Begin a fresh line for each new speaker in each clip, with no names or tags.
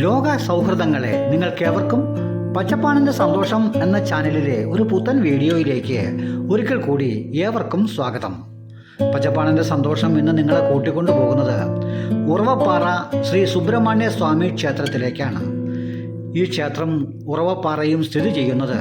ലോക സൗഹൃദങ്ങളെ നിങ്ങൾക്കേവർക്കും പച്ചപ്പാണിന്റെ സന്തോഷം എന്ന ചാനലിലെ ഒരു പുത്തൻ വീഡിയോയിലേക്ക് ഒരിക്കൽ കൂടി ഏവർക്കും സ്വാഗതം. പച്ചപ്പാണിന്റെ സന്തോഷം ഇന്ന് നിങ്ങളെ കൂട്ടിക്കൊണ്ടു പോകുന്നത് ഉറവപ്പാറ ശ്രീ സുബ്രഹ്മണ്യ സ്വാമി ക്ഷേത്രത്തിലേക്കാണ്. ഈ ക്ഷേത്രം ഉറവപ്പാറയും സ്ഥിതി ചെയ്യുന്നത്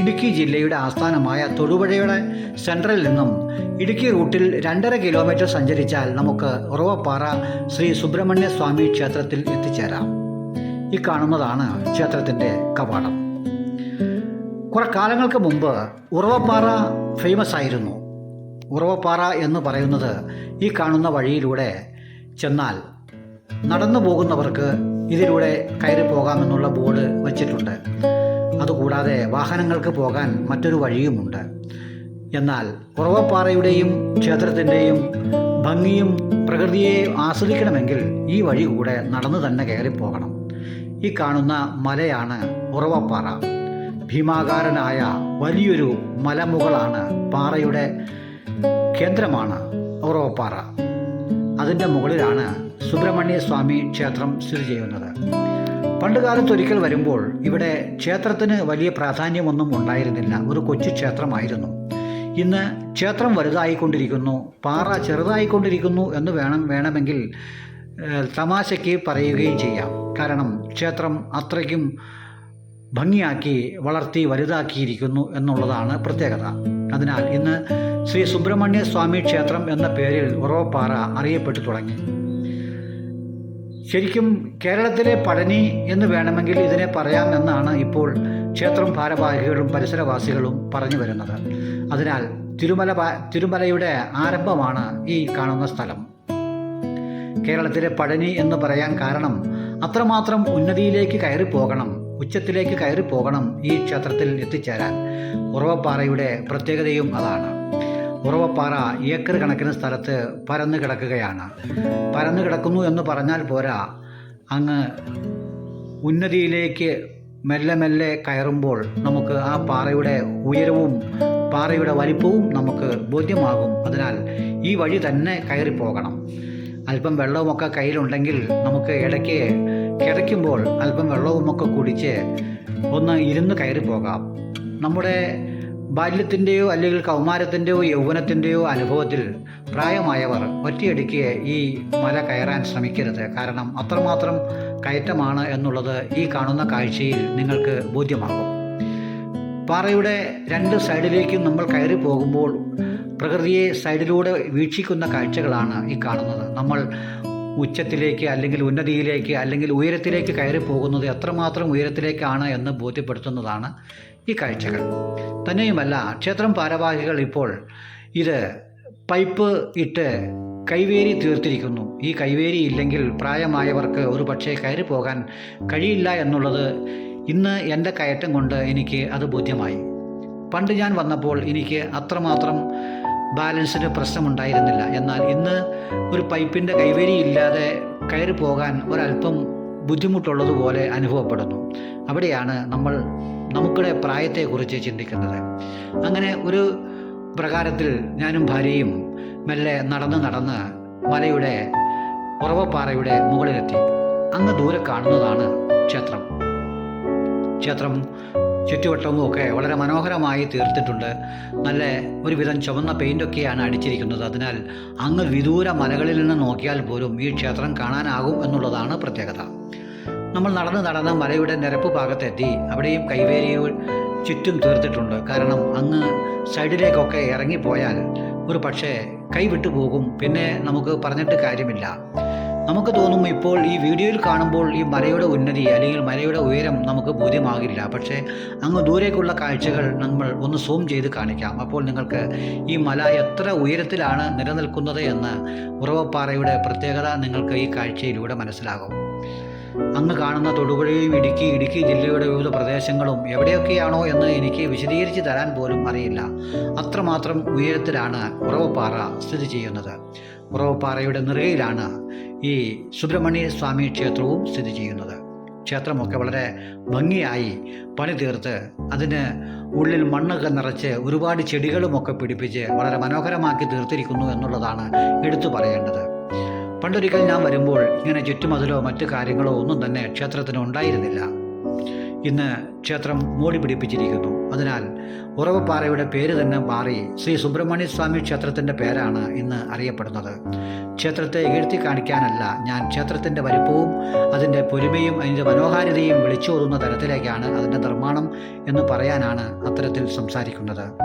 ഇടുക്കി ജില്ലയുടെ ആസ്ഥാനമായ തൊടുപുഴയുടെ സെൻട്രലിൽ നിന്നും ഇടുക്കി റൂട്ടിൽ രണ്ടര കിലോമീറ്റർ സഞ്ചരിച്ചാൽ നമുക്ക് ഉറവപ്പാറ ശ്രീ സുബ്രഹ്മണ്യ സ്വാമി ക്ഷേത്രത്തിൽ എത്തിച്ചേരാം. ഈ കാണുന്നതാണ് ക്ഷേത്രത്തിന്റെ കവാടം. കുറെ കാലങ്ങൾക്ക് മുമ്പ് ഉറവപ്പാറ ഫേമസ് ആയിരുന്നു. ഉറവപ്പാറ എന്ന് പറയുന്നത് ഈ കാണുന്ന വഴിയിലൂടെ ചെന്നാൽ നടന്നു പോകുന്നവർക്ക് ഇതിലൂടെ കയറി പോകാമെന്നുള്ള ബോർഡ് വച്ചിട്ടുണ്ട്. അതുകൂടാതെ വാഹനങ്ങൾക്ക് പോകാൻ മറ്റൊരു വഴിയുമുണ്ട്. എന്നാൽ ഉറവപ്പാറയുടെയും ക്ഷേത്രത്തിന്റെയും ഭംഗിയും പ്രകൃതിയെ ആസ്വദിക്കണമെങ്കിൽ ഈ വഴി കൂടെ നടന്നു തന്നെ കയറി പോകണം. ഈ കാണുന്ന മലയാണ് ഉറവപ്പാറ. ഭീമാകാരനായ വലിയൊരു മലമുകളാണ് പാറയുടെ കേന്ദ്രമാണ് ഉറവപ്പാറ. അതിന്റെ മുകളിലാണ് സുബ്രഹ്മണ്യ സ്വാമി ക്ഷേത്രം സ്ഥിതി ചെയ്യുന്നത്. പണ്ടുകാലത്ത് ഒരിക്കൽ വരുമ്പോൾ ഇവിടെ ക്ഷേത്രത്തിന് വലിയ പ്രാധാന്യമൊന്നും ഉണ്ടായിരുന്നില്ല. ഒരു കൊച്ചു ക്ഷേത്രമായിരുന്നു. ഇന്ന് ക്ഷേത്രം വലുതായിക്കൊണ്ടിരിക്കുന്നു പാറ ചെറുതായിക്കൊണ്ടിരിക്കുന്നു എന്ന് വേണം വേണമെങ്കിൽ തമാശയ്ക്ക് പറയുകയും ചെയ്യാം. കാരണം ക്ഷേത്രം അത്രയ്ക്കും ഭംഗിയാക്കി വളർത്തി വലുതാക്കിയിരിക്കുന്നു എന്നുള്ളതാണ് പ്രത്യേകത. അതിനാൽ ഇന്ന് ശ്രീ സുബ്രഹ്മണ്യ സ്വാമി ക്ഷേത്രം എന്ന പേരിൽ ഉറവപ്പാറ അറിയപ്പെട്ടു തുടങ്ങി. ശരിക്കും കേരളത്തിലെ പഴനി എന്ന് വേണമെങ്കിൽ ഇതിനെ പറയാം എന്നാണ് ഇപ്പോൾ ക്ഷേത്രം ഭാരവാഹികളും പരിസരവാസികളും പറഞ്ഞു വരുന്നത്. അതിനാൽ തിരുമല തിരുമലയുടെ ആരംഭമാണ് ഈ കാണുന്ന സ്ഥലം. കേരളത്തിലെ പഴനി എന്ന് പറയാൻ കാരണം അത്രമാത്രം ഉന്നതിയിലേക്ക് കയറി പോകണം ഉച്ചത്തിലേക്ക് കയറി പോകണം ഈ ക്ഷേത്രത്തിൽ എത്തിച്ചേരാൻ. ഉറവപ്പാറയുടെ പ്രത്യേകതയും അതാണ്. ഉറവപ്പാറ ഏക്കർ കണക്കിന് സ്ഥലത്ത് പരന്നു കിടക്കുകയാണ്. പരന്നു കിടക്കുന്നു എന്ന് പറഞ്ഞാൽ പോരാ അങ്ങ് ഉന്നതിയിലേക്ക് മെല്ലെ മെല്ലെ കയറുമ്പോൾ നമുക്ക് ആ പാറയുടെ ഉയരവും പാറയുടെ വലിപ്പവും നമുക്ക് ബോധ്യമാകും. അതിനാൽ ഈ വഴി തന്നെ കയറി പോകണം അല്പം വെള്ളവുമൊക്കെ കയ്യിലുണ്ടെങ്കിൽ നമുക്ക് ഇടയ്ക്ക് കിടയ്ക്കുമ്പോൾ അല്പം വെള്ളവുമൊക്കെ കുടിച്ച് ഒന്ന് ഇരുന്ന് കയറി പോകാം. നമ്മുടെ ബാല്യത്തിന്റെയോ അല്ലെങ്കിൽ കൗമാരത്തിന്റെയോ യൗവനത്തിന്റെയോ അനുഭവത്തിൽ പ്രായമായവർ ഒറ്റയടിക്ക് ഈ മല കയറാൻ ശ്രമിക്കരുത്. കാരണം അത്രമാത്രം കയറ്റമാണ് എന്നുള്ളത് ഈ കാണുന്ന കാഴ്ചയിൽ നിങ്ങൾക്ക് ബോധ്യമാകും. പാറയുടെ രണ്ട് സൈഡിലേക്കും നമ്മൾ കയറി പോകുമ്പോൾ പ്രകൃതിയെ സൈഡിലൂടെ വീക്ഷിക്കുന്ന കാഴ്ചകളാണ് ഈ കാണുന്നത്. നമ്മൾ ഉച്ചത്തിലേക്ക് അല്ലെങ്കിൽ ഉന്നതിയിലേക്ക് അല്ലെങ്കിൽ ഉയരത്തിലേക്ക് കയറി പോകുന്നത് എത്രമാത്രം ഉയരത്തിലേക്കാണ് എന്ന് ബോധ്യപ്പെടുത്തുന്നതാണ് ഈ കാഴ്ചകൾ. തന്നെയുമല്ല ക്ഷേത്രം ഭാരവാഹികൾ ഇപ്പോൾ ഇത് പൈപ്പ് ഇട്ട് കൈവേരി തീർത്തിരിക്കുന്നു. ഈ കൈവേരി ഇല്ലെങ്കിൽ പ്രായമായവർക്ക് ഒരു പക്ഷേ കയറി പോകാൻ കഴിയില്ല എന്നുള്ളത് ഇന്ന് എന്റെ കയറ്റം കൊണ്ട് എനിക്ക് അത് ബോധ്യമായി. പണ്ട് ഞാൻ വന്നപ്പോൾ എനിക്ക് അത്രമാത്രം ബാലൻസിന് പ്രശ്നമുണ്ടായിരുന്നില്ല. എന്നാൽ ഇന്ന് ഒരു പൈപ്പിന്റെ കൈവരി ഇല്ലാതെ കയറി പോകാൻ ഒരല്പം ബുദ്ധിമുട്ടുള്ളതുപോലെ അനുഭവപ്പെടുന്നു. അവിടെയാണ് നമ്മൾ നമുക്കുടെ പ്രായത്തെക്കുറിച്ച് ചിന്തിക്കുന്നത്. അങ്ങനെ ഒരു പ്രകാരത്തിൽ ഞാനും ഭാര്യയും മെല്ലെ നടന്ന് നടന്ന് മലയുടെ ഉറവപ്പാറയുടെ മുകളിലെത്തി. അങ്ങ് ദൂരെ കാണുന്നതാണ് ക്ഷേത്രം. ക്ഷേത്രം ചുറ്റുവട്ടവും വളരെ മനോഹരമായി തീർത്തിട്ടുണ്ട്. നല്ല ഒരുവിധം ചുവന്ന പെയിന്റൊക്കെയാണ് അടിച്ചിരിക്കുന്നത്. അതിനാൽ അങ്ങ് വിദൂര മലകളിൽ നിന്ന് നോക്കിയാൽ പോലും ഈ ക്ഷേത്രം കാണാനാകും എന്നുള്ളതാണ് പ്രത്യേകത. നമ്മൾ നടന്ന് നടന്ന് മലയുടെ നിരപ്പ് ഭാഗത്തെത്തി അവിടെയും കൈവേരിയോ ചുറ്റും തീർത്തിട്ടുണ്ട്. കാരണം അങ്ങ് സൈഡിലേക്കൊക്കെ ഇറങ്ങിപ്പോയാൽ ഒരു പക്ഷേ കൈവിട്ടു പോകും പിന്നെ നമുക്ക് പറഞ്ഞിട്ട് കാര്യമില്ല. നമുക്ക് തോന്നും ഇപ്പോൾ ഈ വീഡിയോയിൽ കാണുമ്പോൾ ഈ മലയുടെ ഉന്നതി അല്ലെങ്കിൽ മലയുടെ ഉയരം നമുക്ക് ബോധ്യമാകില്ല. പക്ഷേ അങ്ങ് ദൂരേക്കുള്ള കാഴ്ചകൾ നമ്മൾ ഒന്ന് സൂം ചെയ്ത് കാണിക്കാം. അപ്പോൾ നിങ്ങൾക്ക് ഈ മല എത്ര ഉയരത്തിലാണ് നിലനിൽക്കുന്നത് എന്ന് ഉറവപ്പാറയുടെ പ്രത്യേകത നിങ്ങൾക്ക് ഈ കാഴ്ചയിലൂടെ മനസ്സിലാകും. അങ്ങ് കാണുന്ന തൊടുപുഴയും ഇടുക്കി ഇടുക്കി ജില്ലയുടെ വിവിധ പ്രദേശങ്ങളും എവിടെയൊക്കെയാണോ എന്ന് എനിക്ക് വിശദീകരിച്ച് തരാൻ പോലും അറിയില്ല. അത്രമാത്രം ഉയരത്തിലാണ് ഉറവപ്പാറ സ്ഥിതി ചെയ്യുന്നത്. ഉറവപ്പാറയുടെ നിറയിലാണ് ഈ സുബ്രഹ്മണ്യ സ്വാമി ക്ഷേത്രവും സ്ഥിതി ചെയ്യുന്നത്. ക്ഷേത്രമൊക്കെ വളരെ ഭംഗിയായി പണി തീർത്ത് അതിന് ഉള്ളിൽ മണ്ണൊക്കെ നിറച്ച് ഒരുപാട് ചെടികളുമൊക്കെ പിടിപ്പിച്ച് വളരെ മനോഹരമാക്കി തീർത്തിരിക്കുന്നു എന്നുള്ളതാണ് എടുത്തു പറയേണ്ടത്. പണ്ടൊരിക്കൽ ഞാൻ വരുമ്പോൾ ഇങ്ങനെ ചുറ്റുമതിലോ മറ്റു കാര്യങ്ങളോ ഒന്നും തന്നെ ക്ഷേത്രത്തിന് ഉണ്ടായിരുന്നില്ല. ഇന്ന് ക്ഷേത്രം മൂടി പിടിപ്പിച്ചിരിക്കുന്നു. അതിനാൽ ഉറവപ്പാറയുടെ പേര് തന്നെ മാറി ശ്രീ സുബ്രഹ്മണ്യ സ്വാമി ക്ഷേത്രത്തിന്റെ പേരാണ് ഇന്ന് അറിയപ്പെടുന്നത്. ക്ഷേത്രത്തെ ഇകഴ്ത്തി കാണിക്കാനല്ല ഞാൻ ക്ഷേത്രത്തിന്റെ വലിപ്പവും അതിന്റെ പൊരുമയും അതിന്റെ മനോഹാരിതയും വിളിച്ചോതുന്ന തരത്തിലേക്കാണ് അതിന്റെ നിർമ്മാണം എന്ന് പറയാനാണ് അത്തരത്തിൽ സംസാരിക്കുന്നത്.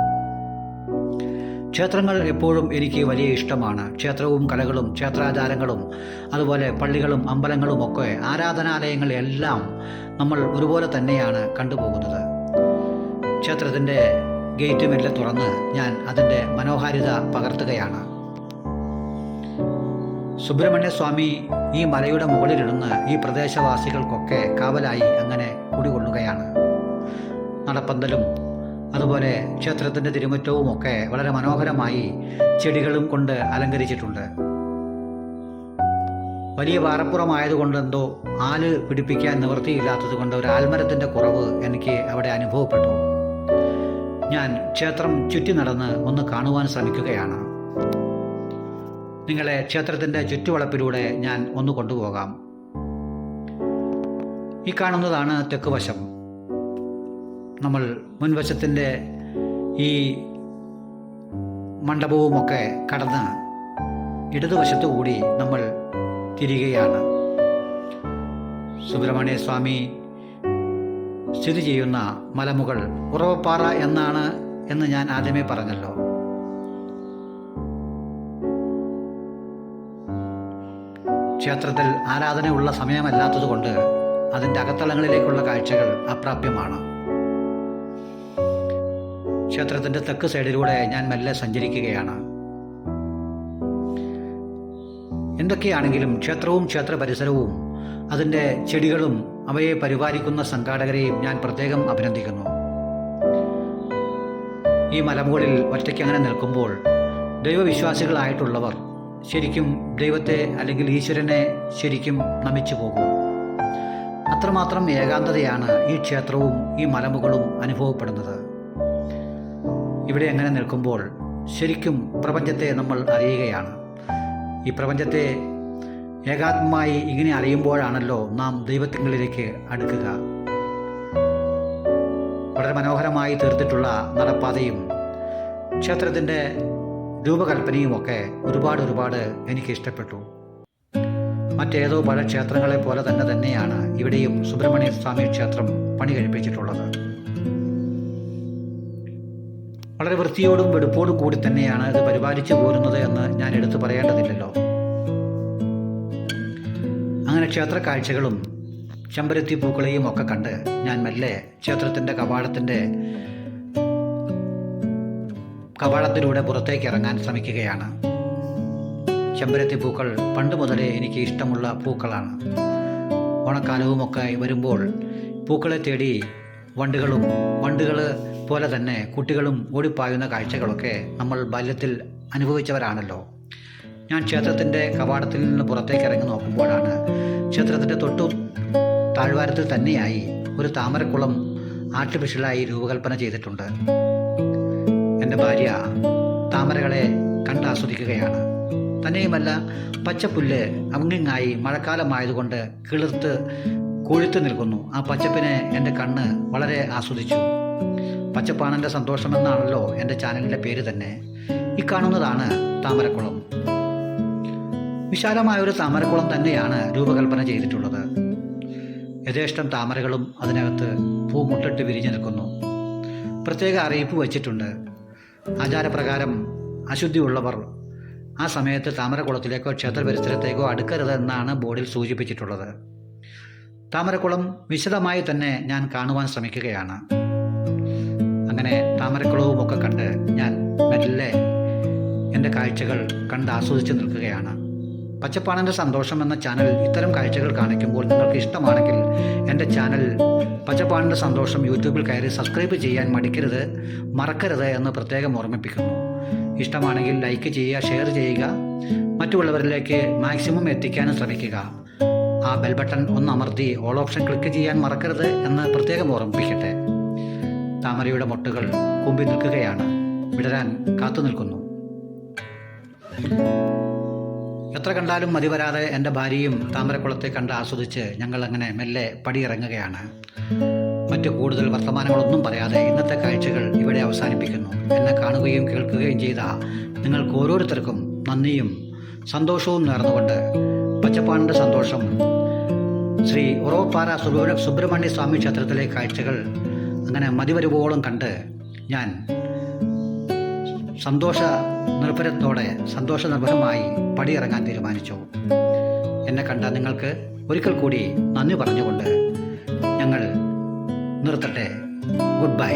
ക്ഷേത്രങ്ങൾ എപ്പോഴും എനിക്ക് വലിയ ഇഷ്ടമാണ്. ക്ഷേത്രവും കലകളും ക്ഷേത്രാചാരങ്ങളും അതുപോലെ പള്ളികളും അമ്പലങ്ങളും ഒക്കെ ആരാധനാലയങ്ങളെല്ലാം നമ്മൾ ഒരുപോലെ തന്നെയാണ് കണ്ടുപോകുന്നത്. ക്ഷേത്രത്തിന്റെ ഗേറ്റ് മെല്ലെ തുറന്ന് ഞാൻ അതിന്റെ മനോഹാരിത പകർത്തുകയാണ്. സുബ്രഹ്മണ്യസ്വാമി ഈ മലയുടെ മുകളിലിരുന്ന് ഈ പ്രദേശവാസികൾക്കൊക്കെ കാവലായി അങ്ങനെ കുടികൊള്ളുകയാണ്. നടപ്പന്തലും അതുപോലെ ക്ഷേത്രത്തിന്റെ തിരുമുറ്റവും ഒക്കെ വളരെ മനോഹരമായി ചെടികളും കൊണ്ട് അലങ്കരിച്ചിട്ടുണ്ട്. വലിയ പാറപ്പുറമായതുകൊണ്ട് എന്തോ ആൽ പിടിപ്പിക്കാൻ നിവൃത്തിയില്ലാത്തത് കൊണ്ട് ഒരു ആൽമരത്തിന്റെ കുറവ് എനിക്ക് അവിടെ അനുഭവപ്പെട്ടു. ഞാൻ ക്ഷേത്രം ചുറ്റി നടന്ന് ഒന്ന് കാണുവാൻ ശ്രമിക്കുകയാണ്. നിങ്ങളെ ക്ഷേത്രത്തിന്റെ ചുറ്റുവളപ്പിലൂടെ ഞാൻ ഒന്ന് കൊണ്ടുപോകാം. ഈ കാണുന്നതാണ് തെക്ക് വശം. നമ്മൾ മുൻവശത്തിന്റെ ഈ മണ്ഡപവുമൊക്കെ കടന്ന് ഇടതുവശത്തു കൂടി നമ്മൾ തിരികെയാണ്. സുബ്രഹ്മണ്യ സ്വാമി സ്ഥിതി ചെയ്യുന്ന മലമുകൾ ഉറവപ്പാറ എന്നാണ് എന്ന് ഞാൻ ആദ്യമേ പറഞ്ഞല്ലോ. ക്ഷേത്രത്തിൽ ആരാധനയുള്ള സമയമല്ലാത്തതുകൊണ്ട് അതിന്റെ അകത്തളങ്ങളിലേക്കുള്ള കാഴ്ചകൾ അപ്രാപ്യമാണ്. ക്ഷേത്രത്തിന്റെ തെക്ക് സൈഡിലൂടെ ഞാൻ മെല്ലെ സഞ്ചരിക്കുകയാണ്. എന്തൊക്കെയാണെങ്കിലും ക്ഷേത്രവും ക്ഷേത്ര പരിസരവും അതിന്റെ ചെടികളും അവയെ പരിപാലിക്കുന്ന സംഘാടകരെയും ഞാൻ പ്രത്യേകം അഭിനന്ദിക്കുന്നു. ഈ മലമുകളിൽ ഒറ്റയ്ക്ക് അങ്ങനെ നിൽക്കുമ്പോൾ ദൈവവിശ്വാസികളായിട്ടുള്ളവർ ശരിക്കും ദൈവത്തെ അല്ലെങ്കിൽ ഈശ്വരനെ ശരിക്കും നമിച്ചു പോകും. അത്രമാത്രം ഏകാന്തതയാണ് ഈ ക്ഷേത്രവും ഈ മലമുകളും അനുഭവപ്പെടുന്നത്. ഇവിടെ അങ്ങനെ നിൽക്കുമ്പോൾ ശരിക്കും പ്രപഞ്ചത്തെ നമ്മൾ അറിയുകയാണ്. ഈ പ്രപഞ്ചത്തെ ഏകാത്മമായി ഇങ്ങനെ അറിയുമ്പോഴാണല്ലോ നാം ദൈവത്തിങ്ങളിലേക്ക് അടുക്കുക. വളരെ മനോഹരമായി തീർത്തിട്ടുള്ള നടപ്പാതയും ക്ഷേത്രത്തിന്റെ രൂപകൽപ്പനയുമൊക്കെ ഒരുപാട് ഒരുപാട് എനിക്ക് ഇഷ്ടപ്പെട്ടു. മറ്റേതോ പല ക്ഷേത്രങ്ങളെ പോലെ തന്നെ തന്നെയാണ് ഇവിടെയും സുബ്രഹ്മണ്യ സ്വാമി ക്ഷേത്രം പണി കഴിപ്പിച്ചിട്ടുള്ളത്. വളരെ വൃത്തിയോടും വെടുപ്പോടും കൂടി തന്നെയാണ് ഇത് പരിപാലിച്ചു പോരുന്നത് എന്ന് ഞാൻ എടുത്തു പറയേണ്ടതില്ലല്ലോ. അങ്ങനെ ക്ഷേത്ര കാഴ്ചകളും ചെമ്പരത്തി പൂക്കളെയും ഒക്കെ കണ്ട് ഞാൻ മെല്ലെ ക്ഷേത്രത്തിന്റെ കവാടത്തിന്റെ കവാടത്തിലൂടെ പുറത്തേക്ക് ഇറങ്ങാൻ ശ്രമിക്കുകയാണ്. ചെമ്പരത്തി പൂക്കൾ പണ്ട് മുതലേ എനിക്ക് ഇഷ്ടമുള്ള പൂക്കളാണ്. ഓണക്കാലവുമൊക്കെ വരുമ്പോൾ പൂക്കളെ തേടി വണ്ടുകളും വണ്ടുകൾ പോലെ തന്നെ കുട്ടികളും ഓടിപ്പായുന്ന കാഴ്ചകളൊക്കെ നമ്മൾ ബാല്യത്തിൽ അനുഭവിച്ചവരാണല്ലോ. ഞാൻ ക്ഷേത്രത്തിന്റെ കവാടത്തിൽ നിന്ന് പുറത്തേക്ക് ഇറങ്ങി നോക്കുമ്പോഴാണ് ക്ഷേത്രത്തിന്റെ തൊട്ടു താഴ്വാരത്തിൽ തന്നെയായി ഒരു താമരക്കുളം ആർട്ടിഫിഷ്യലായി രൂപകൽപ്പന ചെയ്തിട്ടുണ്ട്. എന്റെ ഭാര്യ താമരകളെ കണ്ടാസ്വദിക്കുകയാണ്. തന്നെയുമല്ല പച്ചപ്പുല്ല് അങ്ങിങ്ങായി മഴക്കാലമായതുകൊണ്ട് കിളിർത്ത് കൊഴുത്ത് നിൽക്കുന്നു. ആ പച്ചപ്പിനെ എന്റെ കണ്ണ് വളരെ ആസ്വദിച്ചു. പച്ചപ്പാണെന്റെ സന്തോഷമെന്നാണല്ലോ എന്റെ ചാനലിന്റെ പേര് തന്നെ. ഈ കാണുന്നതാണ് താമരക്കുളം. വിശാലമായ ഒരു താമരക്കുളം തന്നെയാണ് രൂപകൽപ്പന ചെയ്തിട്ടുള്ളത്. യഥേഷ്ടം താമരകളും അതിനകത്ത് പൂമുട്ടിട്ട് വിരിഞ്ഞു നിൽക്കുന്നു. പ്രത്യേക അറിയിപ്പ് വച്ചിട്ടുണ്ട്. ആചാരപ്രകാരം അശുദ്ധിയുള്ളവർ ആ സമയത്ത് താമരക്കുളത്തിലേക്കോ ക്ഷേത്ര പരിസരത്തേക്കോ അടുക്കരുത് എന്നാണ് ബോർഡിൽ സൂചിപ്പിച്ചിട്ടുള്ളത്. താമരക്കുളം വിശദമായി തന്നെ ഞാൻ കാണുവാൻ ശ്രമിക്കുകയാണ്. അങ്ങനെ താമരക്കുളവും ഒക്കെ കണ്ട് ഞാൻ മെല്ലെ എന്റെ കാഴ്ചകൾ കണ്ട് ആസ്വദിച്ച് നിൽക്കുകയാണ്. പച്ചപ്പാണന്റെ സന്തോഷം എന്ന ചാനൽ ഇത്തരം കാഴ്ചകൾ കാണിക്കുമ്പോൾ നിങ്ങൾക്ക് ഇഷ്ടമാണെങ്കിൽ എന്റെ ചാനൽ പച്ചപ്പാണന്റെ സന്തോഷം യൂട്യൂബിൽ കയറി സബ്സ്ക്രൈബ് ചെയ്യാൻ മടിക്കരുത് മറക്കരുത് എന്ന് പ്രത്യേകം ഓർമ്മിപ്പിക്കുന്നു. ഇഷ്ടമാണെങ്കിൽ ലൈക്ക് ചെയ്യുക ഷെയർ ചെയ്യുക മറ്റുള്ളവരിലേക്ക് മാക്സിമം എത്തിക്കാനും ശ്രമിക്കുക. ആ ബെൽ ബട്ടൺ ഒന്ന് അമർത്തി ഓൾ ഓപ്ഷൻ ക്ലിക്ക് ചെയ്യാൻ മറക്കരുത് എന്ന് പ്രത്യേകം ഓർമ്മിപ്പിക്കട്ടെ. താമരയുടെ മൊട്ടുകൾ കുമ്പി നിൽക്കുകയാണ്. വിടരാൻ കാത്തു നിൽക്കുന്നു. എത്ര കണ്ടാലും മതി വരാതെ എന്റെ ഭാര്യയും താമരക്കുളത്തെ കണ്ട് ആസ്വദിച്ച് ഞങ്ങൾ അങ്ങനെ മെല്ലെ പടിയിറങ്ങുകയാണ്. മറ്റു കൂടുതൽ വർത്തമാനങ്ങളൊന്നും പറയാതെ ഇന്നത്തെ കാഴ്ചകൾ ഇവിടെ അവസാനിപ്പിക്കുന്നു. എന്നെ കാണുകയും കേൾക്കുകയും ചെയ്ത നിങ്ങൾക്ക് ഓരോരുത്തർക്കും നന്ദിയും സന്തോഷവും നേർന്നുകൊണ്ട് പച്ചപ്പാണിന്റെ സന്തോഷം. ശ്രീ ഉറവപ്പാറ സുബ്ര സുബ്രഹ്മണ്യ സ്വാമി ക്ഷേത്രത്തിലെ കാഴ്ചകൾ അങ്ങനെ മതിവരുവോളം കണ്ട് ഞാൻ സന്തോഷ നിർഭരത്തോടെ സന്തോഷ നിർഭരമായി പടിയിറങ്ങാൻ തീരുമാനിച്ചു. എന്നെ കണ്ട നിങ്ങൾക്ക് ഒരിക്കൽ കൂടി നന്ദി പറഞ്ഞുകൊണ്ട് ഞങ്ങൾ നിർത്തട്ടെ. Good bye